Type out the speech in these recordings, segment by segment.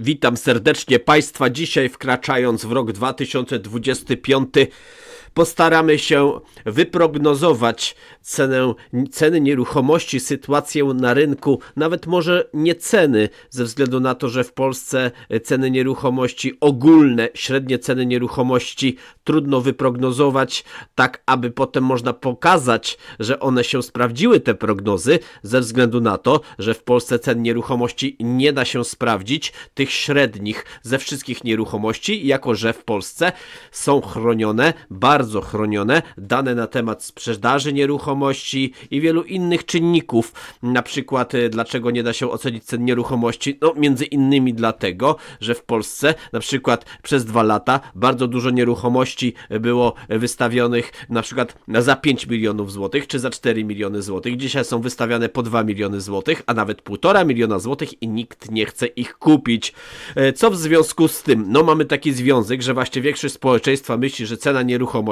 Witam serdecznie Państwa. Dzisiaj, wkraczając w rok 2025, postaramy się wyprognozować cenę, ceny nieruchomości, sytuację na rynku, nawet może nie ceny, ze względu na to, że w Polsce ceny nieruchomości ogólne, średnie ceny nieruchomości trudno wyprognozować, tak aby potem można pokazać, że one się sprawdziły, te prognozy, ze względu na to, że w Polsce cen nieruchomości nie da się sprawdzić, tych średnich ze wszystkich nieruchomości, jako że w Polsce są chronione, bardzo chronione, dane na temat sprzedaży nieruchomości i wielu innych czynników. Na przykład, y, dlaczego nie da się ocenić cen nieruchomości? No, między innymi dlatego, że w Polsce na przykład przez dwa lata bardzo dużo nieruchomości było wystawionych na przykład za 5 milionów złotych czy za 4 miliony złotych. Dzisiaj są wystawiane po 2 miliony złotych, a nawet 1,5 miliona złotych i nikt nie chce ich kupić. E, Co w związku z tym? No mamy taki związek, że właśnie większość społeczeństwa myśli, że cena nieruchomości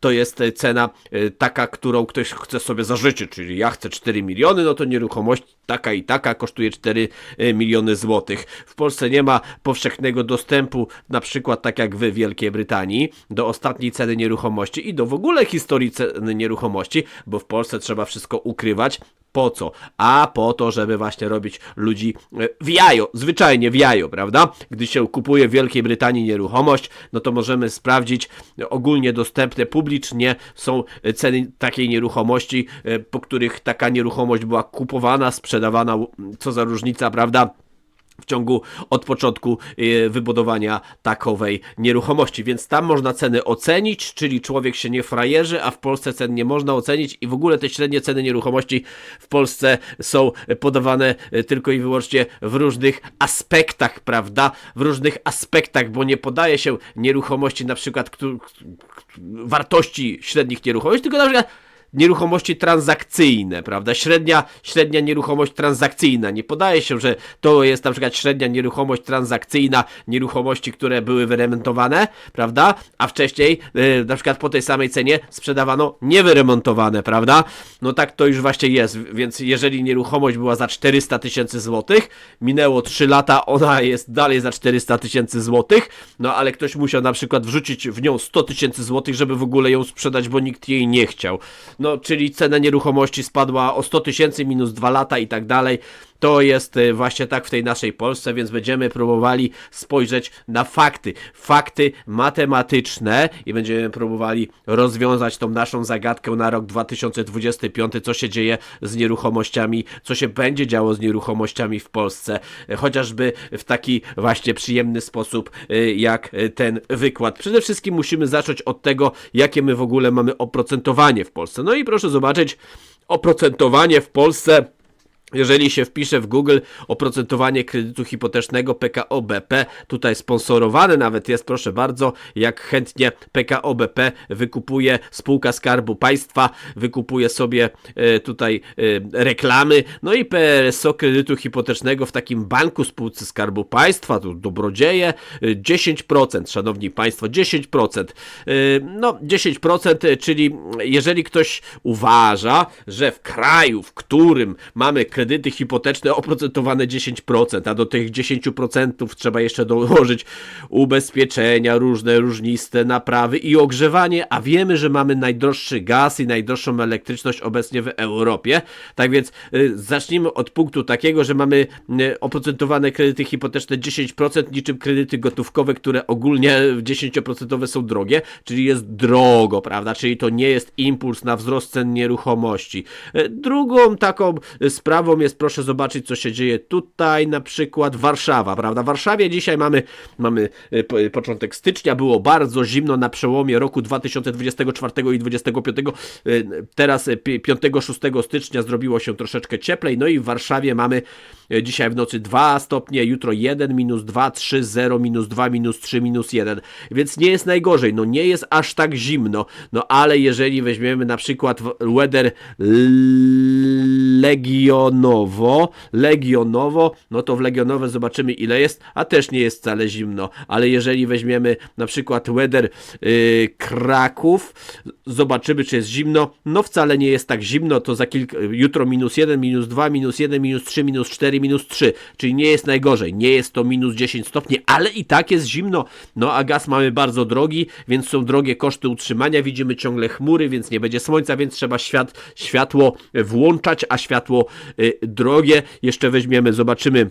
to jest e, cena e, taka, którą ktoś chce sobie zażyczyć, czyli ja chcę 4 miliony, no to nieruchomość taka i taka kosztuje 4 miliony złotych. W Polsce nie ma powszechnego dostępu, na przykład tak jak w Wielkiej Brytanii, do ostatniej ceny nieruchomości i do w ogóle historii ceny nieruchomości, bo w Polsce trzeba wszystko ukrywać. Po co? A po to, żeby właśnie robić ludzi e, w jajo, zwyczajnie w jajo, prawda? Gdy się kupuje w Wielkiej Brytanii nieruchomość, no to możemy sprawdzić e, ogólnie dostępne publicznie są e, ceny takiej nieruchomości, e, po których taka nieruchomość była kupowana, sprzedawana, co za różnica, prawda? w ciągu od początku e, wybudowania takowej nieruchomości, więc tam można ceny ocenić, czyli człowiek się nie frajerzy, a w Polsce cen nie można ocenić i w ogóle te średnie ceny nieruchomości w Polsce są podawane e, tylko i wyłącznie w różnych aspektach, prawda? W różnych aspektach, bo nie podaje się nieruchomości na przykład wartości średnich nieruchomości, tylko na przykład nieruchomości transakcyjne, prawda? Średnia, średnia nieruchomość transakcyjna. Nie podaje się, że to jest na przykład średnia nieruchomość transakcyjna nieruchomości, które były wyremontowane, prawda? A wcześniej, yy, na przykład po tej samej cenie sprzedawano niewyremontowane, prawda? No tak to już właśnie jest, więc jeżeli nieruchomość była za 400 tysięcy złotych, minęło 3 lata, ona jest dalej za 400 tysięcy złotych, no ale ktoś musiał na przykład wrzucić w nią 100 tysięcy złotych, żeby w ogóle ją sprzedać, bo nikt jej nie chciał no czyli cena nieruchomości spadła o 100 tysięcy minus 2 lata i tak dalej. To jest y, właśnie tak w tej naszej Polsce, więc będziemy próbowali spojrzeć na fakty. Fakty matematyczne i będziemy próbowali rozwiązać tą naszą zagadkę na rok 2025, co się dzieje z nieruchomościami, co się będzie działo z nieruchomościami w Polsce, chociażby w taki właśnie przyjemny sposób, y, jak y, ten wykład. Przede wszystkim musimy zacząć od tego, jakie my w ogóle mamy oprocentowanie w Polsce. No i proszę zobaczyć, oprocentowanie w Polsce. Jeżeli się wpisze w Google oprocentowanie kredytu hipotecznego PKO BP, tutaj sponsorowane nawet jest, proszę bardzo, jak chętnie PKO BP wykupuje spółka Skarbu Państwa, wykupuje sobie e, tutaj e, reklamy, no i PRSO kredytu hipotecznego w takim banku spółce Skarbu Państwa, tu dobrodzieje, e, 10%, szanowni Państwo, 10%. E, no, 10%, e, czyli jeżeli ktoś uważa, że w kraju, w którym mamy kredyty hipoteczne oprocentowane 10%, a do tych 10% trzeba jeszcze dołożyć ubezpieczenia różne, różniste, naprawy i ogrzewanie, a wiemy, że mamy najdroższy gaz i najdroższą elektryczność obecnie w Europie. Tak więc y, zacznijmy od punktu takiego, że mamy y, oprocentowane kredyty hipoteczne 10%, niczym kredyty gotówkowe, które ogólnie 10% są drogie, czyli jest drogo, prawda? Czyli to nie jest impuls na wzrost cen nieruchomości. Y, Drugą taką y, sprawą jest, proszę zobaczyć, co się dzieje tutaj, na przykład Warszawa, prawda? W Warszawie dzisiaj mamy, mamy po- y, początek stycznia, było bardzo zimno na przełomie roku 2024 i 2025. Y, Teraz y, pi- 5-6 stycznia zrobiło się troszeczkę cieplej, no i w Warszawie mamy dzisiaj w nocy 2 stopnie, jutro 1, minus 2, 3, 0, minus 2, minus 3, minus 1, więc nie jest najgorzej, no nie jest aż tak zimno, no ale jeżeli weźmiemy na przykład weather legionowo, legionowo, no to w legionowe zobaczymy ile jest, a też nie jest wcale zimno, ale jeżeli weźmiemy na przykład weather yy, Kraków, zobaczymy czy jest zimno, no wcale nie jest tak zimno, to za kilka, jutro minus 1, minus 2, minus 1, minus 3, minus 4, 4, minus 3, czyli nie jest najgorzej, nie jest to minus 10 stopni, ale i tak jest zimno, no a gaz mamy bardzo drogi, więc są drogie koszty utrzymania, widzimy ciągle chmury, więc nie będzie słońca, więc trzeba świat, światło włączać, a światło y, drogie, jeszcze weźmiemy, zobaczymy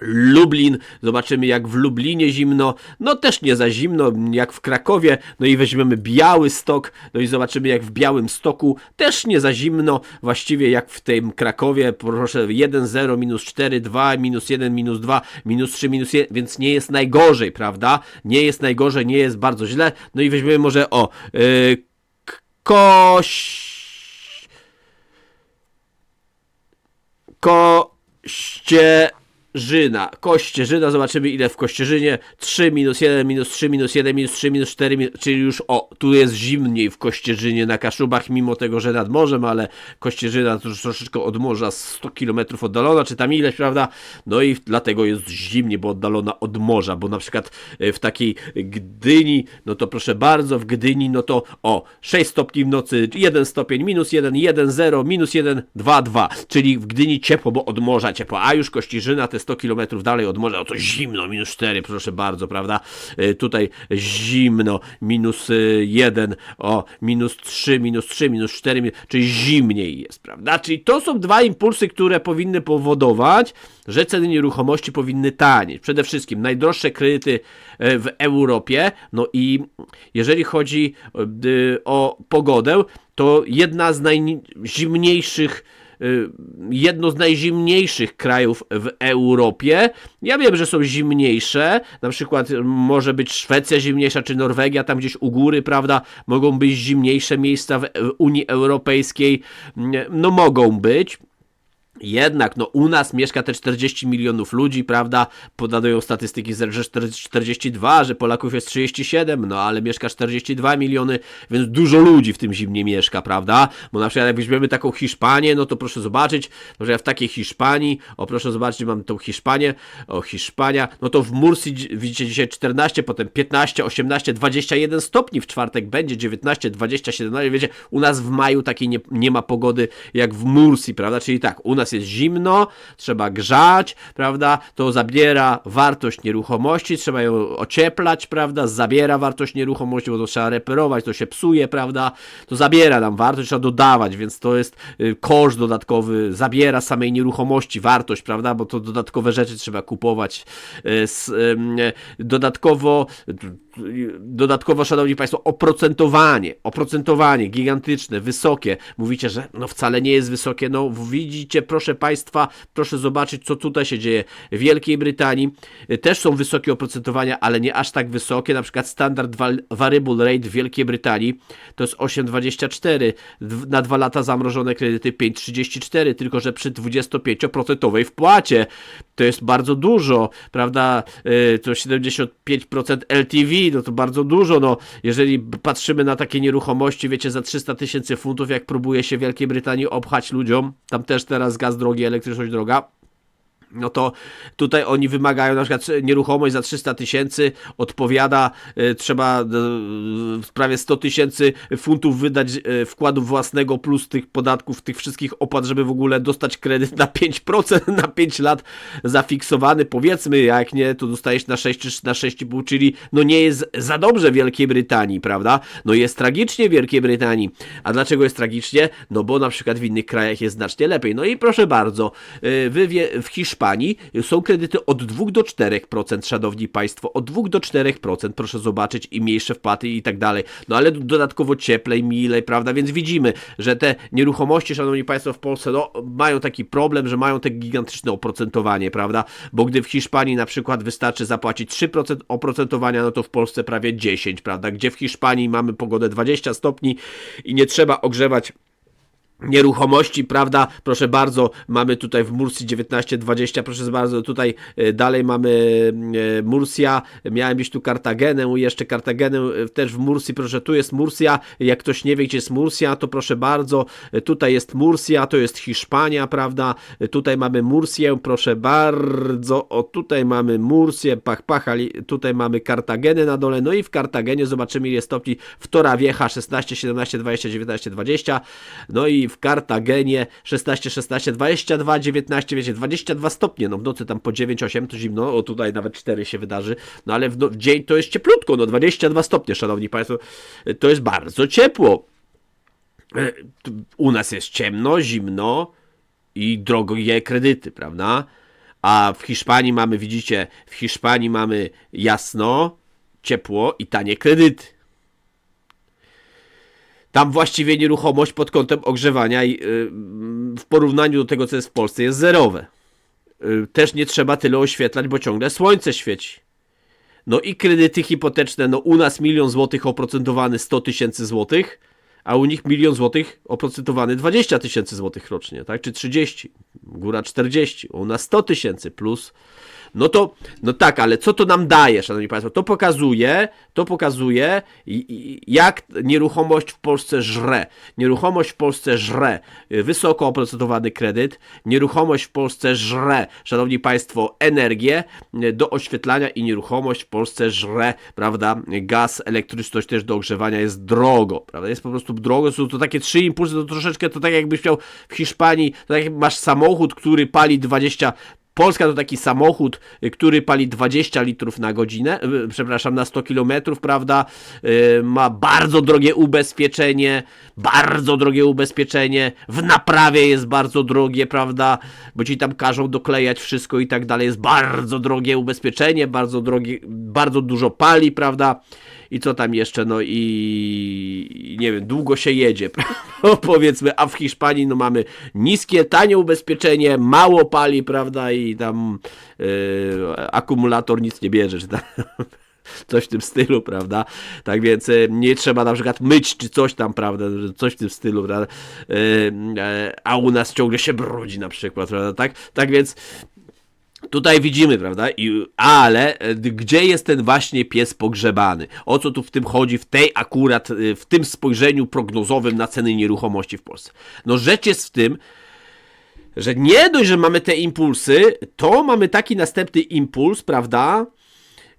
Lublin, zobaczymy jak w Lublinie zimno, no też nie za zimno jak w Krakowie, no i weźmiemy Biały Stok, no i zobaczymy jak w Białym Stoku, też nie za zimno, właściwie jak w tym Krakowie, proszę 1, 0, minus 4, 2, minus 1, minus 2, minus 3, minus 1, więc nie jest najgorzej, prawda? Nie jest najgorzej, nie jest bardzo źle, no i weźmiemy może o, yy, koś... Koście... Żyna. Kościerzyna, zobaczymy ile w Kościerzynie. 3 minus 1, minus 3, minus 1, minus 3, minus 4, minus, czyli już o, tu jest zimniej w Kościerzynie na Kaszubach, mimo tego, że nad morzem, ale Kościerzyna to już troszeczkę od morza 100 km oddalona, czy tam ileś, prawda? No i dlatego jest zimniej, bo oddalona od morza, bo na przykład e, w takiej Gdyni, no to proszę bardzo, w Gdyni, no to o, 6 stopni w nocy, 1 stopień, minus 1, 1, 0, minus 1, 2, 2, czyli w Gdyni ciepło, bo od morza ciepło, a już Kościerzyna te 100 km dalej od morza, no to zimno, minus 4, proszę bardzo, prawda? Y, Tutaj zimno, minus 1, o, minus 3, minus 3, minus 4, mi- czyli zimniej jest, prawda? Czyli to są dwa impulsy, które powinny powodować, że ceny nieruchomości powinny tanieć. Przede wszystkim najdroższe kredyty e, w Europie, no i jeżeli chodzi o pogodę, to jedna z najzimniejszych jedno z najzimniejszych krajów w Europie. Ja wiem, że są zimniejsze, na przykład może być Szwecja zimniejsza, czy Norwegia, tam gdzieś u góry, prawda, mogą być zimniejsze miejsca w Unii Europejskiej, no mogą być. Jednak, no u nas mieszka te 40 milionów ludzi, prawda? Podają statystyki, że 42, że Polaków jest 37, no ale mieszka 42 miliony, więc dużo ludzi w tym zimnie mieszka, prawda? Bo na przykład jak weźmiemy taką Hiszpanię, no to proszę zobaczyć, że ja w takiej Hiszpanii, o proszę zobaczyć, mam tą Hiszpanię, o Hiszpania, no to w Mursji dzi- widzicie dzisiaj 14, potem 15, 18, 21 stopni w czwartek będzie, 19, 20, 17, wiecie, u nas w maju takiej nie, nie ma pogody jak w Mursji, prawda? Czyli tak, u nas jest zimno, trzeba grzać, prawda? To zabiera wartość nieruchomości, trzeba ją ocieplać, prawda? Zabiera wartość nieruchomości, bo to trzeba reperować, to się psuje, prawda? To zabiera nam wartość, trzeba dodawać, więc to jest y, koszt dodatkowy, zabiera samej nieruchomości wartość, prawda? Bo to dodatkowe rzeczy trzeba kupować. y, Dodatkowo dodatkowo, szanowni państwo, oprocentowanie, oprocentowanie gigantyczne, wysokie. Mówicie, że no wcale nie jest wysokie. No widzicie, proszę państwa, proszę zobaczyć, co tutaj się dzieje. W Wielkiej Brytanii y, też są wysokie oprocentowania, ale nie aż tak wysokie. Na przykład standard variable rate w Wielkiej Brytanii to jest 8,24. Dw- Na dwa lata zamrożone kredyty 5,34, tylko że przy 25% wpłacie. To jest bardzo dużo, prawda? Y, To 75% LTV, no to bardzo dużo. No, jeżeli patrzymy na takie nieruchomości, wiecie, za 300 tysięcy funtów, jak próbuje się w Wielkiej Brytanii obchać ludziom, tam też teraz gaz drogi, elektryczność droga. No to tutaj oni wymagają na przykład nieruchomość za 300 tysięcy odpowiada, e, trzeba e, prawie 100 tysięcy funtów wydać e, wkładu własnego plus tych podatków, tych wszystkich opłat, żeby w ogóle dostać kredyt na 5% na 5 lat zafiksowany. Powiedzmy, jak nie, to dostajesz na 6 czy na 6,5, czyli no nie jest za dobrze Wielkiej Brytanii, prawda? No jest tragicznie w Wielkiej Brytanii. A dlaczego jest tragicznie? No bo na przykład w innych krajach jest znacznie lepiej. No i proszę bardzo, wy w Hiszpanii są kredyty od 2 do 4%, szanowni państwo, od 2 do 4%, proszę zobaczyć, i mniejsze wpłaty i tak dalej. No ale dodatkowo cieplej, milej, prawda? Więc widzimy, że te nieruchomości, szanowni państwo, w Polsce no, mają taki problem, że mają te gigantyczne oprocentowanie, prawda? Bo gdy w Hiszpanii na przykład wystarczy zapłacić 3% oprocentowania, no to w Polsce prawie 10, prawda? Gdzie w Hiszpanii mamy pogodę 20 stopni i nie trzeba ogrzewać nieruchomości, prawda? Proszę bardzo, mamy tutaj w Mursji 1920, proszę bardzo, tutaj e, dalej mamy e, Mursia, miałem być tu Kartagenę, jeszcze Kartagenę e, też w Mursji, proszę, tu jest Mursia, jak ktoś nie wie, gdzie jest Mursia, to proszę bardzo, tutaj jest Mursia, to jest Hiszpania, prawda? Tutaj mamy Mursję, proszę bardzo, o tutaj mamy Mursję, pach, pach, tutaj mamy Kartagenę na dole, no i w Kartagenie zobaczymy ile stopni w Tora Wiecha 16, 17, 20, 19, 20, no i W Kartagenie 16, 16, 22, 19, wiecie, 22 stopnie, no w nocy tam po 9, 8 to zimno, o tutaj nawet 4 się wydarzy, no ale w, no, w dzień to jest cieplutko, no 22 stopnie, szanowni państwo, to jest bardzo ciepło. E, U nas jest ciemno, zimno i drogie kredyty, prawda? A w Hiszpanii mamy, widzicie, w Hiszpanii mamy jasno, ciepło i tanie kredyty. Tam właściwie nieruchomość pod kątem ogrzewania y, w porównaniu do tego, co jest w Polsce, jest zerowe. Y, Też nie trzeba tyle oświetlać, bo ciągle słońce świeci. No i kredyty hipoteczne, no u nas milion złotych oprocentowany 100 tysięcy złotych, a u nich milion złotych oprocentowany 20 tysięcy złotych rocznie, tak? Czy 30, góra 40, u nas 100 tysięcy plus. No to, no tak, ale co to nam daje, szanowni państwo? To pokazuje, to pokazuje, jak nieruchomość w Polsce żre. Nieruchomość w Polsce żre wysoko oprocentowany kredyt, nieruchomość w Polsce żre, szanowni państwo, energię y, do oświetlania i nieruchomość w Polsce żre, prawda? Gaz, elektryczność też do ogrzewania jest drogo, prawda? Jest po prostu drogo, są to takie trzy impulsy, to troszeczkę to tak jakbyś miał w Hiszpanii, to tak jak masz samochód, który pali 20 Polska to taki samochód, y, który pali 20 litrów na godzinę, y, przepraszam, na 100 kilometrów, prawda? Y, Ma bardzo drogie ubezpieczenie, bardzo drogie ubezpieczenie, w naprawie jest bardzo drogie, prawda? Bo ci tam każą doklejać wszystko i tak dalej. Jest bardzo drogie ubezpieczenie, bardzo drogie, bardzo dużo pali, prawda? I co tam jeszcze, no i, nie wiem, długo się jedzie, prawda? powiedzmy, a w Hiszpanii no mamy niskie, tanie ubezpieczenie, mało pali, prawda, i tam yy, akumulator nic nie bierze, czy tam coś w tym stylu, prawda, tak więc yy, nie trzeba na przykład myć, czy coś tam, prawda, coś w tym stylu, prawda, yy, a u nas ciągle się brudzi na przykład, prawda, tak, tak więc Tutaj widzimy, prawda? I, ale e, gdzie jest ten właśnie pies pogrzebany? O co tu w tym chodzi, w tej akurat, e, w tym spojrzeniu prognozowym na ceny nieruchomości w Polsce? No rzecz jest w tym, że nie dość, że mamy te impulsy, to mamy taki następny impuls, prawda?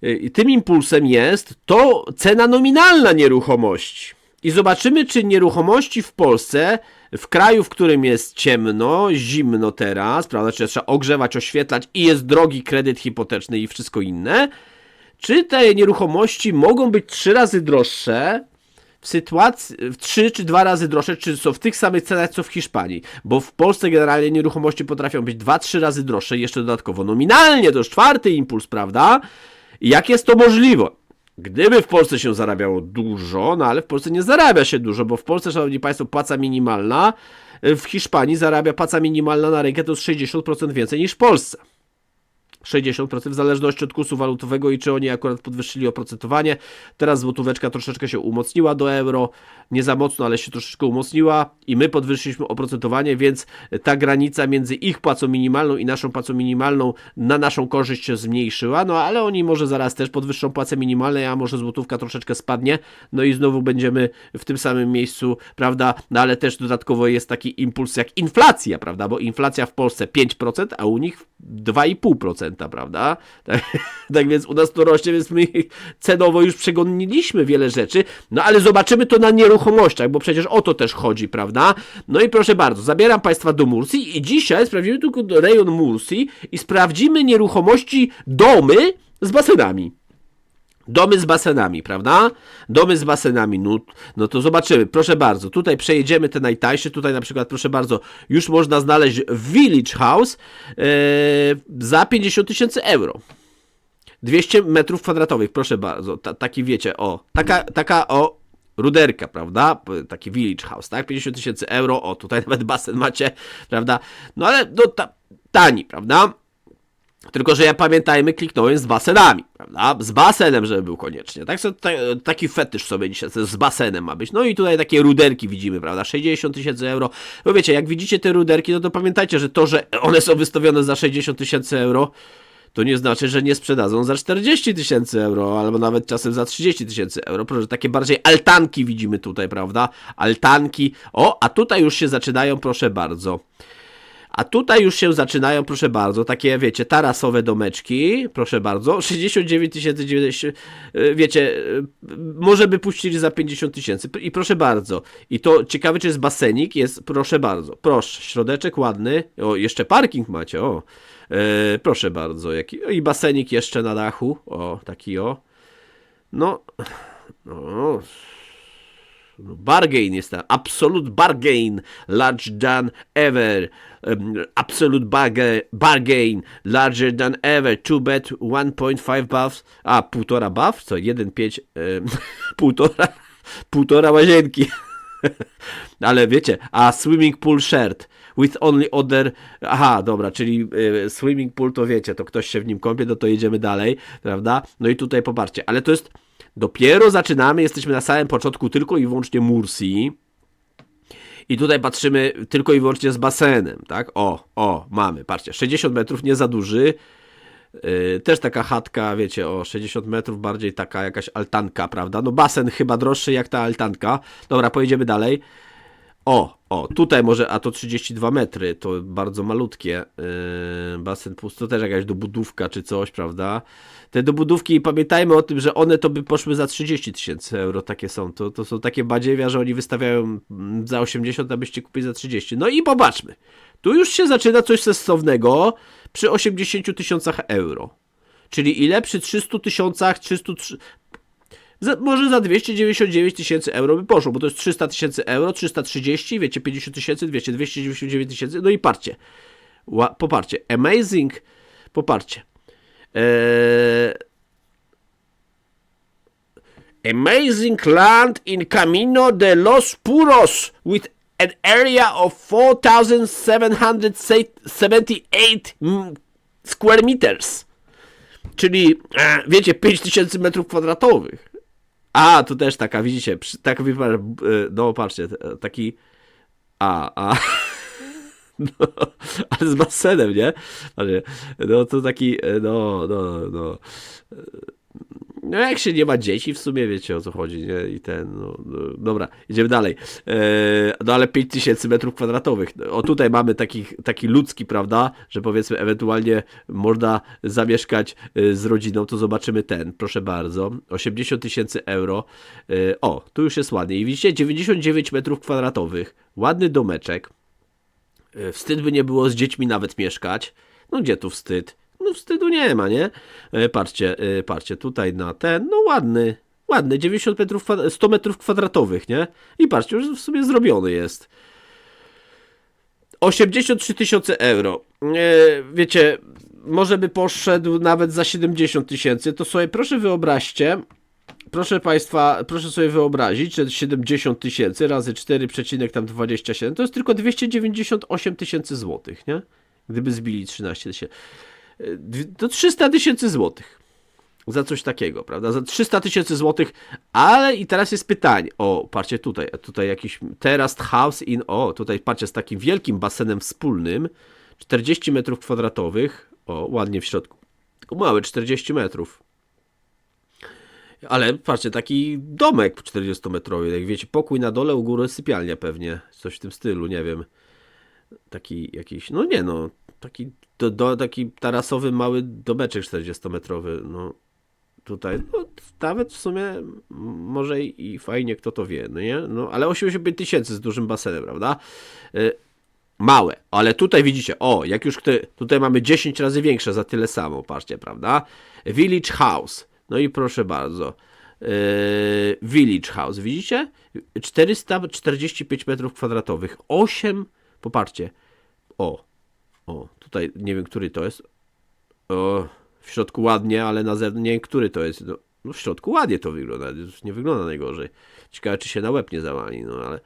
E, I tym impulsem jest to cena nominalna nieruchomości. I zobaczymy, czy nieruchomości w Polsce, w kraju, w którym jest ciemno, zimno teraz, prawda, czy trzeba ogrzewać, oświetlać i jest drogi kredyt hipoteczny i wszystko inne, czy te nieruchomości mogą być trzy razy droższe w sytuacji, w trzy czy dwa razy droższe, czy są w tych samych cenach co w Hiszpanii, bo w Polsce generalnie nieruchomości potrafią być dwa, trzy razy droższe jeszcze dodatkowo nominalnie, to już czwarty impuls, prawda? Jak jest to możliwe? Gdyby w Polsce się zarabiało dużo, no ale w Polsce nie zarabia się dużo, bo w Polsce, szanowni państwo, płaca minimalna, w Hiszpanii zarabia płaca minimalna na rękę to jest 60% więcej niż w Polsce. 60% w zależności od kursu walutowego i czy oni akurat podwyższyli oprocentowanie. Teraz złotóweczka troszeczkę się umocniła do euro, nie za mocno, ale się troszeczkę umocniła i my podwyższyliśmy oprocentowanie, więc ta granica między ich płacą minimalną i naszą płacą minimalną na naszą korzyść się zmniejszyła, no ale oni może zaraz też podwyższą płacę minimalną, a może złotówka troszeczkę spadnie, no i znowu będziemy w tym samym miejscu, prawda, no ale też dodatkowo jest taki impuls jak inflacja, prawda, bo inflacja w Polsce 5%, a u nich 2,5%, prawda? Tak, tak więc u nas to rośnie, więc my cenowo już przegoniliśmy wiele rzeczy, no ale zobaczymy to na nieruchomościach, bo przecież o to też chodzi, prawda? No i proszę bardzo, zabieram Państwa do Mursji i dzisiaj sprawdzimy tylko rejon Mursji i sprawdzimy nieruchomości domy z basenami. Domy z basenami, prawda? Domy z basenami, no, no to zobaczymy. Proszę bardzo, tutaj przejedziemy te najtańsze. Tutaj na przykład, proszę bardzo, już można znaleźć Village House e, za 50 tysięcy euro. 200 metrów kwadratowych, proszę bardzo. Ta, taki wiecie, o, taka, taka o ruderka, prawda? Taki village house, tak? 50 tysięcy euro, o, tutaj nawet basen macie, prawda? No ale no, ta, tani, prawda? Tylko, że ja pamiętajmy, kliknąłem z basenami, prawda? Z basenem, żeby był koniecznie. Tak, taki fetysz sobie dzisiaj z basenem ma być. No i tutaj takie ruderki widzimy, prawda? 60 tysięcy euro. No wiecie, jak widzicie te ruderki, no to pamiętajcie, że to, że one są wystawione za 60 tysięcy euro, to nie znaczy, że nie sprzedadzą za 40 tysięcy euro, albo nawet czasem za 30 tysięcy euro. Proszę, takie bardziej altanki widzimy tutaj, prawda? Altanki. O, a tutaj już się zaczynają, proszę bardzo. A tutaj już się zaczynają, proszę bardzo, takie, wiecie, tarasowe domeczki, proszę bardzo, 69 tysięcy, 90, e, wiecie, e, może by puścili za 50 tysięcy. I proszę bardzo. I to ciekawe, czy jest basenik, jest, proszę bardzo, proszę, środeczek ładny, o, jeszcze parking macie, o, e, proszę bardzo, jaki, i basenik jeszcze na dachu, o, taki o, no, no, bargain jest tam. Absolute bargain. Large than ever. Absolute barga- bargain. Larger than ever. Two bed 1.5 buffs. A, półtora buff? Co? 1,5. Um, półtora. Półtora łazienki. Ale wiecie, a swimming pool shared with only other. Aha, dobra, czyli y, swimming pool to wiecie, to ktoś się w nim kąpie, no to jedziemy dalej, prawda? No i tutaj popatrzcie, ale to jest. Dopiero zaczynamy, jesteśmy na samym początku tylko i wyłącznie Mursi. I tutaj patrzymy tylko i wyłącznie z basenem, tak? O, o, mamy, patrzcie, 60 metrów, nie za duży. Yy, też taka chatka, wiecie, o 60 metrów, bardziej taka jakaś altanka, prawda? No basen chyba droższy jak ta altanka. Dobra, pojedziemy dalej. O, o, tutaj może, a to 32 metry, to bardzo malutkie. Yy, basen pusty, to też jakaś dobudówka czy coś, prawda? Te dobudówki, pamiętajmy o tym, że one to by poszły za 30 tysięcy euro, takie są. To, to są takie badziewia, że oni wystawiają mm, za 80, abyście kupili za 30. No i popatrzmy. Tu już się zaczyna coś sensownego przy 80 tysiącach euro. Czyli ile? Przy 300 tysiącach, 300, za, może za 299 tysięcy euro by poszło, bo to jest 300 tysięcy euro, 330, wiecie, 50 tysięcy, 200, 299 tysięcy, no i parcie. Ła, poparcie. Amazing, poparcie. Eee, amazing land in Camino de los Puros with an area of 4,778 mm, square meters. Czyli, e, wiecie, 5000 metrów kwadratowych. A, tu też taka, widzicie, tak wypada, e, no patrzcie, t- taki, a, a, no, ale z basenem, nie? No to taki, e, no, no, no, e, no jak się nie ma dzieci, w sumie wiecie o co chodzi, nie? I ten, no, no dobra, idziemy dalej. E, no ale 5000 metrów kwadratowych. O tutaj mamy taki, taki ludzki, prawda, że powiedzmy ewentualnie można zamieszkać e, z rodziną, to zobaczymy ten, proszę bardzo, 80 tysięcy euro. E, o, tu już jest ładnie. I widzicie, 99 metrów kwadratowych, ładny domeczek. Wstyd by nie było z dziećmi nawet mieszkać. No gdzie tu wstyd? No wstydu nie ma, nie? E, Patrzcie, e, patrzcie, tutaj na ten, no ładny, ładny, 90 metrów, kwa- 100 metrów kwadratowych, nie? I patrzcie, już w sumie zrobiony jest. 83 tysiące euro. E, wiecie, może by poszedł nawet za 70 tysięcy, to sobie proszę wyobraźcie, proszę Państwa, proszę sobie wyobrazić, że 70 tysięcy razy 4,27 to jest tylko 298 tysięcy złotych, nie? Gdyby zbili 13 tysięcy. To 300 tysięcy złotych za coś takiego, prawda? Za 300 tysięcy złotych, ale i teraz jest pytanie. O, patrzcie tutaj, tutaj jakiś terraced house in, o, tutaj patrzcie, z takim wielkim basenem wspólnym, 40 metrów kwadratowych, o, ładnie w środku, małe, 40 metrów. Ale patrzcie, taki domek 40-metrowy, jak wiecie, pokój na dole, u góry sypialnia pewnie, coś w tym stylu, nie wiem. Taki jakiś, no nie no, taki, do, do, taki tarasowy mały domeczek 40-metrowy, no tutaj, no nawet w sumie może i fajnie, kto to wie, no nie? No ale 85 tysięcy z dużym basenem, prawda? Y, Małe, ale tutaj widzicie, o, jak już kto, tutaj mamy 10 razy większe za tyle samo, patrzcie, prawda? Village House, no i proszę bardzo, yy, Village House, widzicie? 445 metrów kwadratowych, 8, popatrzcie, o, o, tutaj nie wiem, który to jest, o, w środku ładnie, ale na zewnątrz nie wiem, który to jest, no, no w środku ładnie to wygląda, nie wygląda najgorzej, ciekawe, czy się na łeb nie zawali, no ale...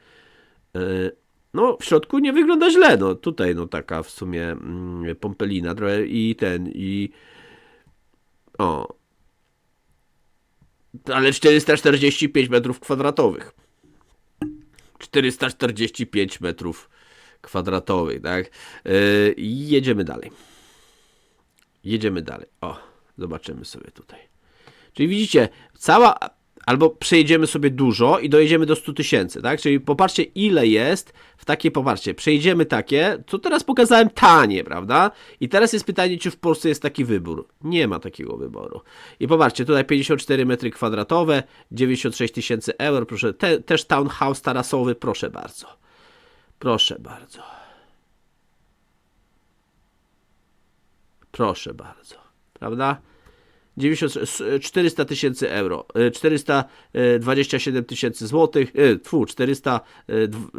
Yy, no, w środku nie wygląda źle. No, tutaj, no, taka w sumie mm, pompelina trochę i ten, i. O. Ale 445 metrów kwadratowych. 445 metrów kwadratowych, tak? Yy, i jedziemy dalej. Jedziemy dalej. O, zobaczymy sobie tutaj. Czyli widzicie, cała albo przejedziemy sobie dużo i dojedziemy do 100 tysięcy, tak? Czyli popatrzcie, ile jest w takiej, popatrzcie, przejedziemy takie, co teraz pokazałem tanie, prawda? I teraz jest pytanie, czy w Polsce jest taki wybór. Nie ma takiego wyboru. I popatrzcie, tutaj 54 metry kwadratowe, 96 tysięcy euro, proszę, te, też townhouse tarasowy, proszę bardzo. Proszę bardzo. Proszę bardzo. Prawda? 90, 400 tysięcy euro, e, 427 tysięcy złotych, e, tfu, 400, e, dw-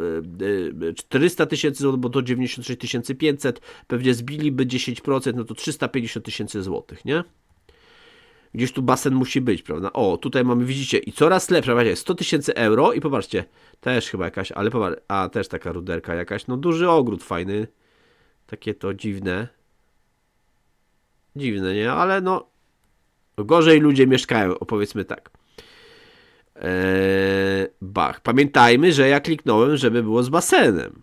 e, e, 400 tysięcy złotych, bo to 96 tysięcy 500, pewnie zbiliby 10%, no to 350 tysięcy złotych, nie? Gdzieś tu basen musi być, prawda? O, tutaj mamy, widzicie, i coraz lepsze, właśnie 100 tysięcy euro i popatrzcie, też chyba jakaś, ale popatrz, a też taka ruderka jakaś, no duży ogród fajny, takie to dziwne, dziwne, nie? Ale no, Gorzej ludzie mieszkają, opowiedzmy tak. Eee, bach. Pamiętajmy, że ja kliknąłem, żeby było z basenem.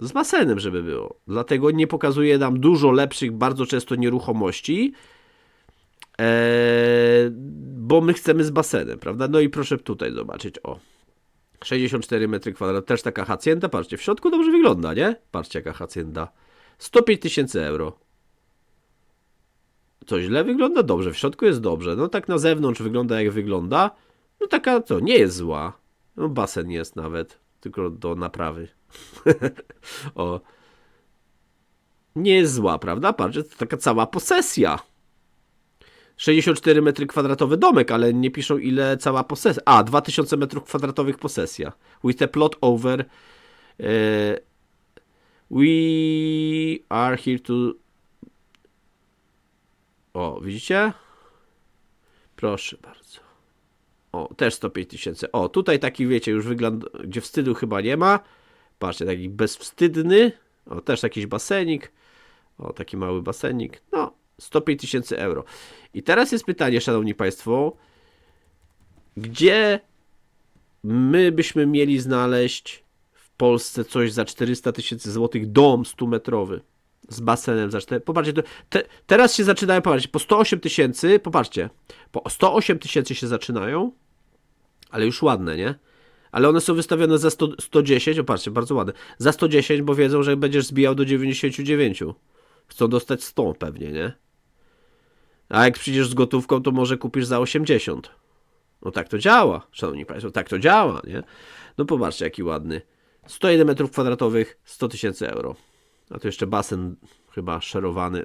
Z basenem, żeby było. Dlatego nie pokazuje nam dużo lepszych, bardzo często nieruchomości, eee, bo my chcemy z basenem, prawda? No i proszę tutaj zobaczyć, o. 64 metry kwadratowe, też taka hacienda, patrzcie, w środku dobrze wygląda, nie? Patrzcie jaka hacienda. 105 tysięcy euro. Co źle wygląda? Dobrze, w środku jest dobrze. No tak na zewnątrz wygląda jak wygląda. No taka co, nie jest zła. No basen jest nawet, tylko do naprawy. o. Nie jest zła, prawda? Patrzcie, to taka cała posesja. 64 metry kwadratowy domek, ale nie piszą ile cała posesja. A, 2000 metrów kwadratowych posesja. With a plot over. E, we are here to o, widzicie? Proszę bardzo. O, też 105 tysięcy. O, tutaj taki, wiecie, już wygląda, gdzie wstydu chyba nie ma. Patrzcie, taki bezwstydny. O, też jakiś basenik. O, taki mały basenik. No, 105 tysięcy euro. I teraz jest pytanie, szanowni państwo, gdzie my byśmy mieli znaleźć w Polsce coś za 400 tysięcy złotych, dom 100-metrowy z basenem za 4. Popatrzcie, te, teraz się zaczynają, popatrzcie, po 108 tysięcy, popatrzcie, po 108 tysięcy się zaczynają, ale już ładne, nie? Ale one są wystawione za 100, 110, popatrzcie, bardzo ładne, za 110, bo wiedzą, że będziesz zbijał do 99. Chcą dostać 100 pewnie, nie? A jak przyjdziesz z gotówką, to może kupisz za 80. No tak to działa, szanowni państwo, tak to działa, nie? No popatrzcie, jaki ładny. 101 metrów kwadratowych, 100 tysięcy euro. A tu jeszcze basen chyba szerowany.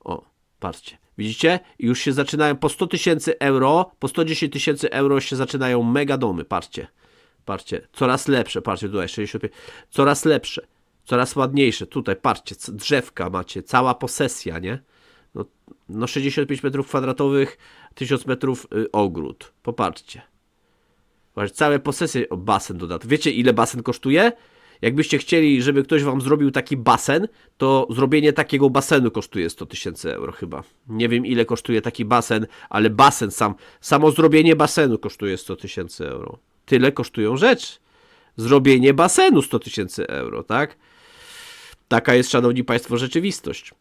O, patrzcie. Widzicie? Już się zaczynają po 100 tysięcy euro, po 110 tysięcy euro się zaczynają mega domy. Patrzcie. Patrzcie. Coraz lepsze. Patrzcie tutaj, 65. Coraz lepsze. Coraz ładniejsze. Tutaj, patrzcie. Drzewka macie. Cała posesja, nie? No, no 65 metrów kwadratowych, 1000 metrów y, ogród. Popatrzcie. Patrzcie, całe posesje, o, basen dodatkowy. Wiecie ile basen kosztuje? Jakbyście chcieli, żeby ktoś wam zrobił taki basen, to zrobienie takiego basenu kosztuje 100 tysięcy euro chyba. Nie wiem ile kosztuje taki basen, ale basen sam, samo zrobienie basenu kosztuje 100 tysięcy euro. Tyle kosztują rzecz. Zrobienie basenu 100 tysięcy euro, tak? Taka jest, szanowni państwo, rzeczywistość.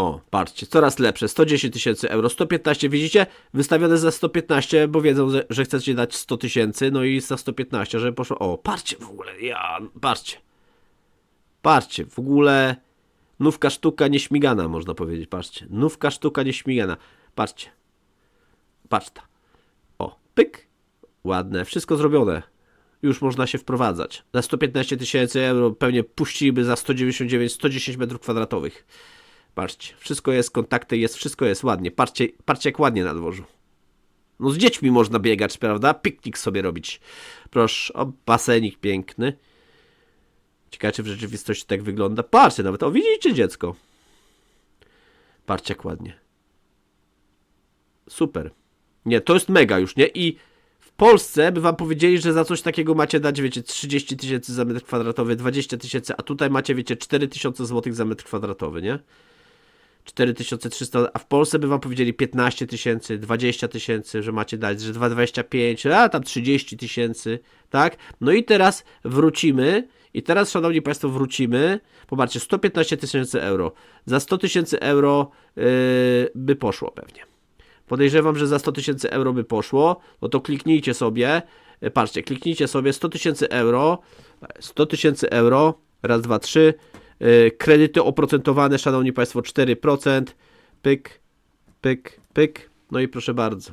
O, patrzcie, coraz lepsze. 110 tysięcy euro, 115, widzicie? Wystawione za 115, bo wiedzą, że- chcecie dać 100 tysięcy, no i za 115, żeby poszło. O, patrzcie w ogóle, ja, patrzcie. Patrzcie, w ogóle nówka sztuka nieśmigana, można powiedzieć, patrzcie. Nówka sztuka nieśmigana. Patrzcie. Patrz ta. O, pyk. Ładne, wszystko zrobione. Już można się wprowadzać. Za 115 tysięcy euro pewnie puściliby za 199, 110 metrów kwadratowych. Patrzcie, wszystko jest, kontakty jest, wszystko jest ładnie. Patrzcie, patrzcie jak ładnie na dworzu. No z dziećmi można biegać, prawda? Piknik sobie robić. Proszę, o basenik piękny. Ciekawe, czy w rzeczywistości tak wygląda. Patrzcie nawet, o widzicie dziecko. Patrzcie jak ładnie. Super. Nie, to jest mega już, nie? I w Polsce by wam powiedzieli, że za coś takiego macie dać, wiecie, 30 tysięcy za metr kwadratowy, 20 tysięcy, a tutaj macie, wiecie, 4 tysiące złotych za metr kwadratowy, nie? 4300, a w Polsce by wam powiedzieli 15 tysięcy, 20 tysięcy, że macie dać, że 2,25, a tam 30 tysięcy, tak? No i teraz wrócimy, i teraz, szanowni państwo, wrócimy, popatrzcie, 115 tysięcy euro, za 100 tysięcy euro yy, by poszło pewnie. Podejrzewam, że za 100 tysięcy euro by poszło. No to kliknijcie sobie. Patrzcie, kliknijcie sobie 100 tysięcy euro. 100 tysięcy euro. Raz, dwa, trzy. E, Kredyty oprocentowane, szanowni państwo, 4%. Pyk, pyk, pyk. No i proszę bardzo.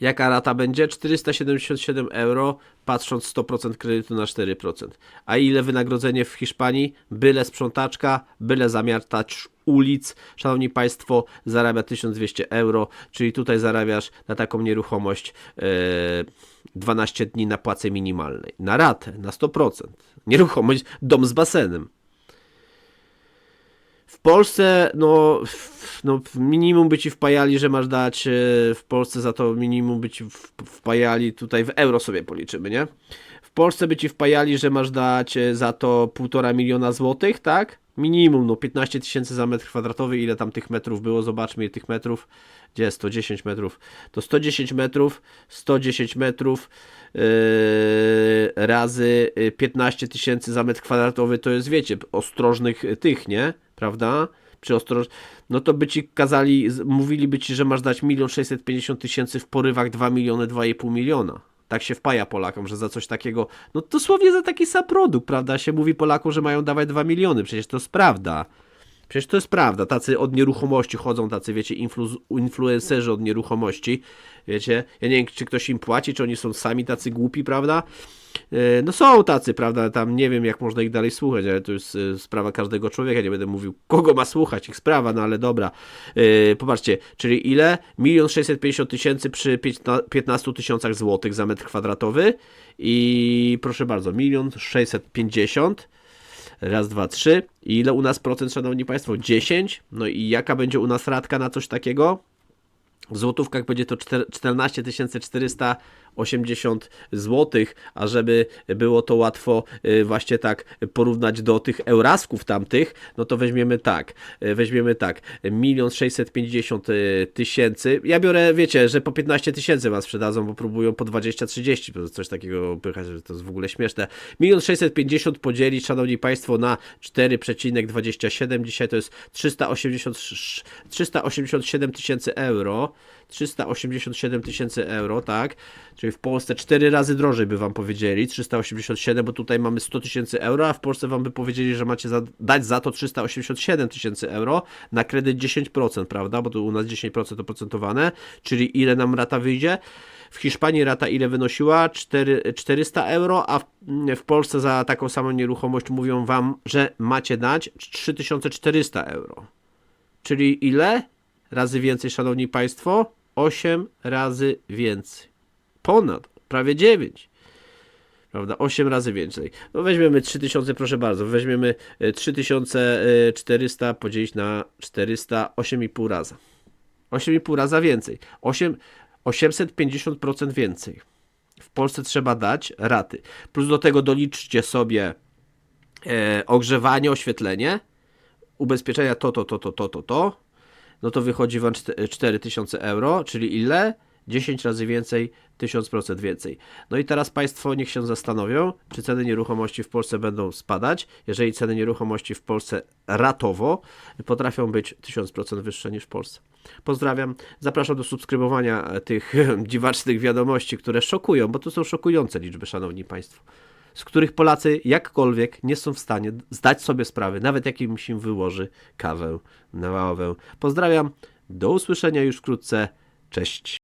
Jaka rata będzie? 477 euro, patrząc 100% kredytu na 4%. A ile wynagrodzenie w Hiszpanii? Byle sprzątaczka, byle zamiatacz ulic. Szanowni Państwo, zarabia 1200 euro, czyli tutaj zarabiasz na taką nieruchomość e, 12 dni na płacy minimalnej. Na ratę, na 100%. Nieruchomość, dom z basenem. W Polsce, no, no minimum by ci wpajali, że masz dać e, w Polsce za to minimum by ci wpajali, tutaj w euro sobie policzymy, nie? W Polsce by ci wpajali, że masz dać e, za to półtora miliona złotych, tak? Minimum, no 15 tysięcy za metr kwadratowy, ile tam tych metrów było, zobaczmy ile tych metrów, gdzie jest 110 metrów, to 110 metrów, 110 metrów yy, razy yy, 15 tysięcy za metr kwadratowy, to jest wiecie, ostrożnych tych, nie? Prawda? Przy ostroż... No to by ci kazali, mówiliby ci, że masz dać 1 650 tysięcy w porywach 2 miliony, 2,5 miliona. Tak się wpaja Polakom, że za coś takiego, no dosłownie za taki sam produkt, prawda? Się mówi Polakom, że mają dawać 2 miliony, przecież to jest prawda. Przecież to jest prawda, tacy od nieruchomości chodzą, tacy wiecie, influ, influencerzy od nieruchomości, wiecie, ja nie wiem, czy ktoś im płaci, czy oni są sami tacy głupi, prawda? E, No są tacy, prawda, tam nie wiem, jak można ich dalej słuchać, ale to jest e, sprawa każdego człowieka, nie będę mówił, kogo ma słuchać, ich sprawa, no ale dobra. E, Popatrzcie, czyli ile? 1 650 tysięcy przy 15 tysiącach złotych za metr kwadratowy i proszę bardzo, 1 650 Raz, dwa, trzy. I ile u nas procent, szanowni państwo? 10. No i jaka będzie u nas ratka na coś takiego? W złotówkach będzie to czter- 14 480 zł, a żeby było to łatwo y, właśnie tak porównać do tych eurasków tamtych, no to weźmiemy tak, y, weźmiemy tak, 1 650 tysięcy, ja biorę, wiecie, że po 15 tysięcy was sprzedadzą, bo próbują po 20-30, bo coś takiego pychać, że to jest w ogóle śmieszne. 1 650 podzielić, szanowni państwo, na 4,27, dzisiaj to jest 380, 387 tysięcy euro, 387 tysięcy euro, tak? Czyli w Polsce 4 razy drożej by wam powiedzieli, 387, bo tutaj mamy 100 tysięcy euro, a w Polsce wam by powiedzieli, że macie za, dać za to 387 tysięcy euro na kredyt 10%, prawda? Bo tu u nas 10% oprocentowane, czyli ile nam rata wyjdzie? W Hiszpanii rata ile wynosiła? 4, 400 euro, a w, w Polsce za taką samą nieruchomość mówią wam, że macie dać 3400 euro. Czyli ile? Razy więcej, szanowni państwo? 8 razy więcej. Ponad, prawie 9. Prawda? 8 razy więcej. No weźmiemy 3000, proszę bardzo. Weźmiemy e, 3400 podzielić na 400, 8,5 raza. 8,5 raza więcej. 8, 850% więcej. W Polsce trzeba dać raty. Plus do tego doliczcie sobie e, ogrzewanie, oświetlenie, ubezpieczenia to, to, to, to, to, to, to, no to wychodzi wam czte- 4000 euro, czyli ile? 10 razy więcej, 1000% więcej. No i teraz Państwo niech się zastanowią, czy ceny nieruchomości w Polsce będą spadać, jeżeli ceny nieruchomości w Polsce ratowo potrafią być 1000% wyższe niż w Polsce. Pozdrawiam, zapraszam do subskrybowania tych dziwacznych wiadomości, które szokują, bo to są szokujące liczby, Szanowni Państwo z których Polacy jakkolwiek nie są w stanie zdać sobie sprawy, nawet jak im się wyłoży kawę na ławę. Pozdrawiam, do usłyszenia już wkrótce, cześć.